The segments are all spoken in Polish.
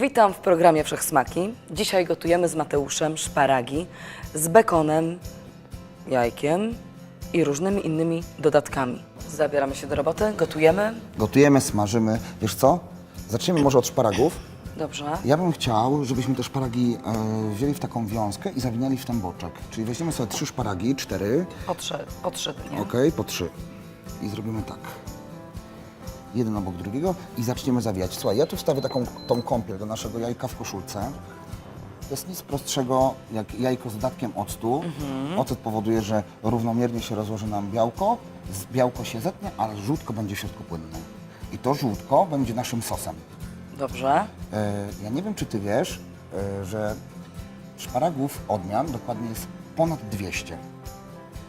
Witam w programie Wszechsmaki. Dzisiaj gotujemy z Mateuszem szparagi z bekonem, jajkiem i różnymi innymi dodatkami. Zabieramy się do roboty, gotujemy. Gotujemy, smażymy. Wiesz co? Zaczniemy może od szparagów. Dobrze. Ja bym chciał, żebyśmy te szparagi e, wzięli w taką wiązkę i zawinęli w ten boczek. Czyli weźmiemy sobie trzy szparagi, cztery, Po trzy, po trzy dnie. ok, po trzy. I zrobimy tak. Jeden obok drugiego i zaczniemy zawijać. Słuchaj, ja tu wstawię taką tą kąpiel do naszego jajka w koszulce. To jest nic prostszego jak jajko z dodatkiem octu. Ocet powoduje, że równomiernie się rozłoży nam białko, z- białko się zetnie, ale żółtko będzie w środku płynne. I to żółtko będzie naszym sosem. Dobrze. E, Ja nie wiem, czy Ty wiesz, e, że szparagów odmian dokładnie jest ponad 200,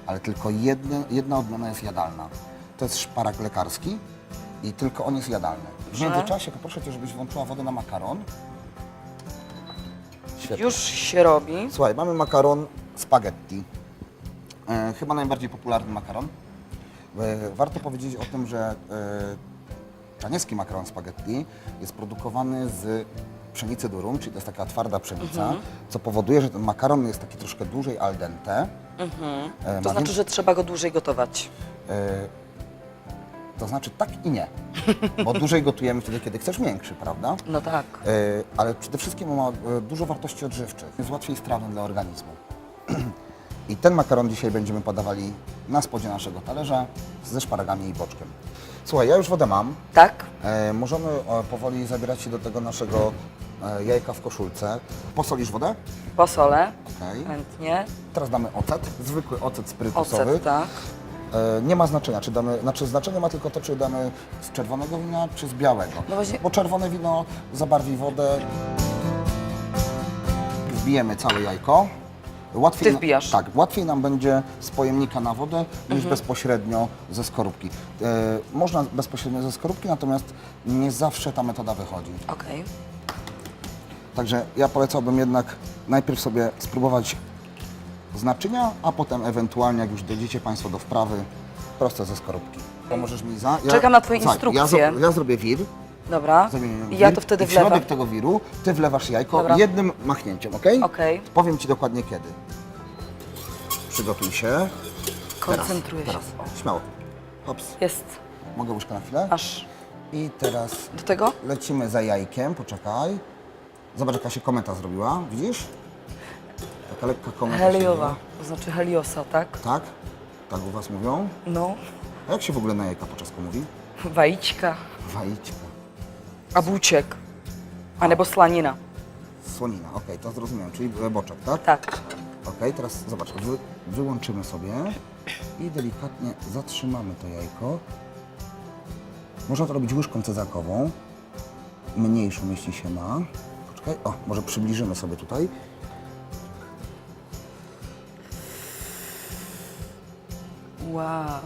ale tylko jedne, jedna odmiana jest jadalna. To jest szparag lekarski i tylko on jest jadalny. W międzyczasie poproszę Cię, żebyś włączyła wodę na makaron. Świetnie. Już się robi. Słuchaj, mamy makaron spaghetti. E, chyba najbardziej popularny makaron. E, warto powiedzieć o tym, że e, makaron spaghetti jest produkowany z pszenicy durum, czyli to jest taka twarda pszenica, Mhm. co powoduje, że ten makaron jest taki troszkę dłużej al dente. E, To znaczy, że trzeba go dłużej gotować. e, to znaczy tak i nie, bo dłużej gotujemy wtedy, kiedy chcesz miększy, prawda? No tak. E, ale przede wszystkim ma e, dużo wartości odżywczych. Jest łatwiej strawny dla organizmu. I ten makaron dzisiaj będziemy podawali na spodzie naszego talerza ze szparagami i boczkiem. Słuchaj, ja już wodę mam. Tak? E, możemy e, powoli zabierać się do tego naszego e, jajka w koszulce. Posolisz wodę? Posolę. Okej. Chętnie. Teraz damy ocet, zwykły ocet spirytusowy. Ocet, tak. E, nie ma znaczenia, czy damy, znaczy znaczenie ma tylko to, czy damy z czerwonego wina, czy z białego. No właśnie- Bo czerwone wino zabarwi wodę. Wbijemy całe jajko. Łatwiej Ty wbijasz. Tak, łatwiej nam będzie z pojemnika na wodę niż bezpośrednio ze skorupki. E, można bezpośrednio ze skorupki, natomiast nie zawsze ta metoda wychodzi. Okej. Także ja polecałbym jednak najpierw sobie spróbować z naczynia, a potem ewentualnie, jak już dojdziecie Państwo do wprawy, prosto ze skorupki. Pomożesz mi za? Ja, Czekam na Twoje Słuchaj, instrukcje. Ja, zro- ja zrobię wir, Dobra. zamienię I ja wir to wtedy i w środek wlewam. tego wiru Ty wlewasz jajko Dobra. jednym machnięciem, ok? Okej. Powiem Ci dokładnie kiedy. Przygotuj się. Koncentruję się. Teraz, śmiało. Hops. Jest. Mogę łyżkę na chwilę? Aż I teraz do tego? lecimy za jajkiem, poczekaj. Zobacz, jaka się kometa zrobiła, widzisz? Taka lekka kometa się Heliowa. To znaczy heliosa, tak? Tak? Tak u Was mówią? No. A jak się w ogóle na jajka po czesku mówi? Wajićka. Wajczka. Abuciek. A nebo slanina. Słonina, okej, to zrozumiałem, czyli boczek, tak? Tak. Okej, teraz zobacz, wy, wyłączymy sobie i delikatnie zatrzymamy to jajko. Można to robić łyżką cezakową, mniejszą jeśli się ma. Poczekaj, o, może przybliżymy sobie tutaj. Wow.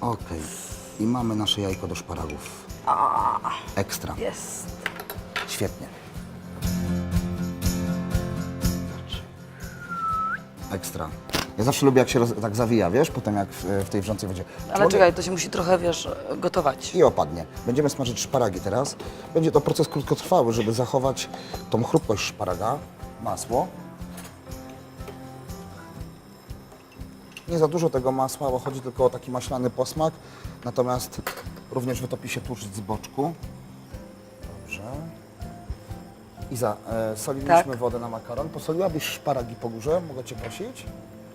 Okej, i mamy nasze jajko do szparagów. Ekstra, Jest. świetnie. Ekstra. Ja zawsze lubię, jak się roz, tak zawija, wiesz, potem jak w, w tej wrzącej wodzie. Ale Człowiek- czekaj, to się musi trochę, wiesz, gotować. i opadnie. Będziemy smażyć szparagi teraz. Będzie to proces krótkotrwały, żeby zachować tą chrupkość szparaga. Masło. Nie za dużo tego masła, bo chodzi tylko o taki maślany posmak. Natomiast również wytopi się tłuszcz z boczku. Dobrze. Iza, e, soliliśmy Tak. wodę na makaron. Posoliłabyś szparagi po górze? Mogę Cię prosić?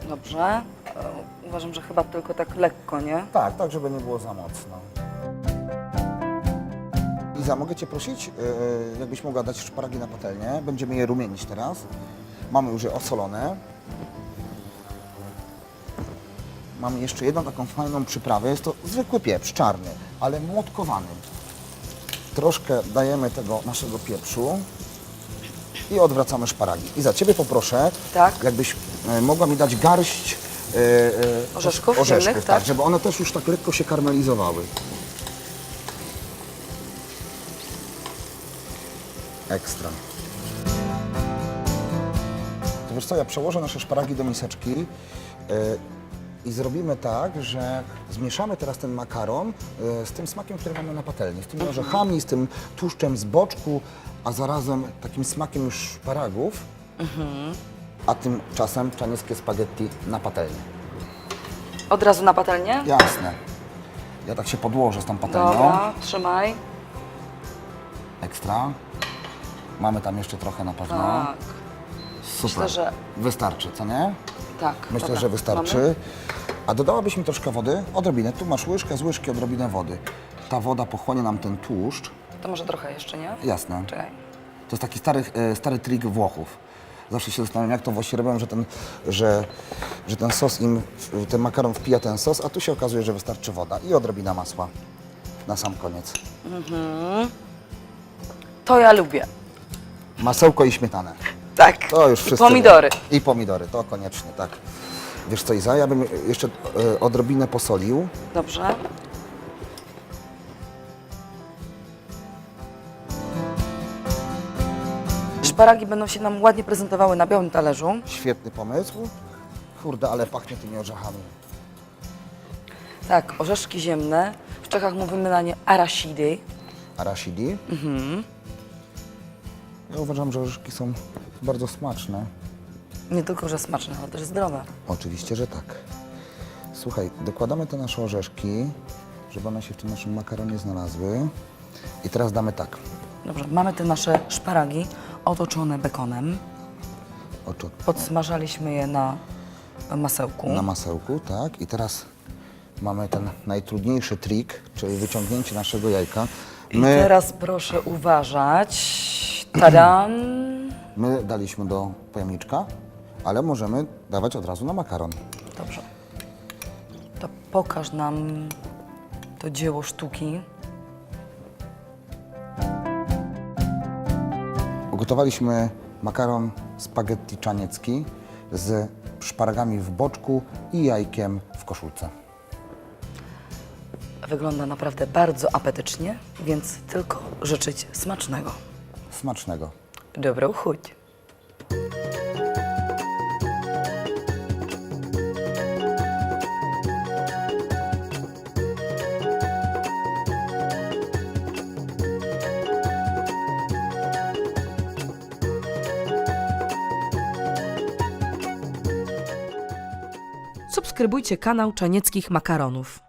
Dobrze. E, Uważam, że chyba tylko tak lekko, nie? Tak, tak, żeby nie było za mocno. Iza, mogę Cię prosić, yy, jakbyś mogła dać szparagi na patelnię. Będziemy je rumienić teraz. Mamy już je osolone. Mamy jeszcze jedną taką fajną przyprawę. Jest to zwykły pieprz, czarny, ale młotkowany. Troszkę dajemy tego naszego pieprzu i odwracamy szparagi. Iza, Ciebie poproszę, Tak. jakbyś e, mogła mi dać garść e, e, Orzeszków orzeszków ciemnych, tak, tak? żeby one też już tak lekko się karmelizowały. Ekstra. To wiesz co, ja przełożę nasze szparagi do miseczki. e, I zrobimy tak, że zmieszamy teraz ten makaron e, z tym smakiem, który mamy na patelni. Z tymi orzechami, z tym tłuszczem z boczku, a zarazem takim smakiem już szparagów. A tymczasem czanieckie spaghetti na patelni. Od razu na patelnię? Jasne. Ja tak się podłożę z tą patelnią. Dobra, trzymaj. Ekstra. Mamy tam jeszcze trochę na pewno. Tak, Super. myślę, że- Wystarczy, co nie? Tak. Myślę, dobra. że wystarczy. Mamy? A dodałabyś mi troszkę wody? Odrobinę. Tu masz łyżkę z łyżki, odrobinę wody. Ta woda pochłonie nam ten tłuszcz. To może trochę jeszcze, nie? Jasne. Czekaj. To jest taki stary, e, stary trik Włochów. Zawsze się zastanawiam, jak to Włosi robią, że ten, że, że ten sos im, ten makaron wpija ten sos, a tu się okazuje, że wystarczy woda i odrobina masła na sam koniec. To ja lubię. Masełko i śmietanę. Tak. To już I wszyscy pomidory. I pomidory, to koniecznie, tak. Wiesz co, Iza, ja bym jeszcze e, odrobinę posolił. Dobrze. Szparagi będą się nam ładnie prezentowały na białym talerzu. Świetny pomysł. Kurde, ale pachnie tymi orzechami. Tak, orzeszki ziemne. W Czechach mówimy na nie arashidy. Arashidi. Ja uważam, że orzeszki są bardzo smaczne. Nie tylko, że smaczne, ale też zdrowe. Oczywiście, że tak. Słuchaj, dokładamy te nasze orzeszki, żeby one się w tym naszym makaronie znalazły. I teraz damy tak. Dobrze, mamy te nasze szparagi otoczone bekonem. Oczy Podsmażaliśmy je na masełku. na masełku, tak. I teraz mamy ten najtrudniejszy trik, czyli wyciągnięcie naszego jajka. I My, teraz proszę uważać. Tadam! my daliśmy do pojemniczka, ale możemy dawać od razu na makaron. Dobrze. To pokaż nam to dzieło sztuki. Ugotowaliśmy makaron spaghetti czaniecki z szparagami w boczku i jajkiem w koszulce. Wygląda naprawdę bardzo apetycznie, więc tylko życzyć smacznego. Smacznego. Dobrą chuć. Subskrybujcie kanał Czarnieckich Makaronów.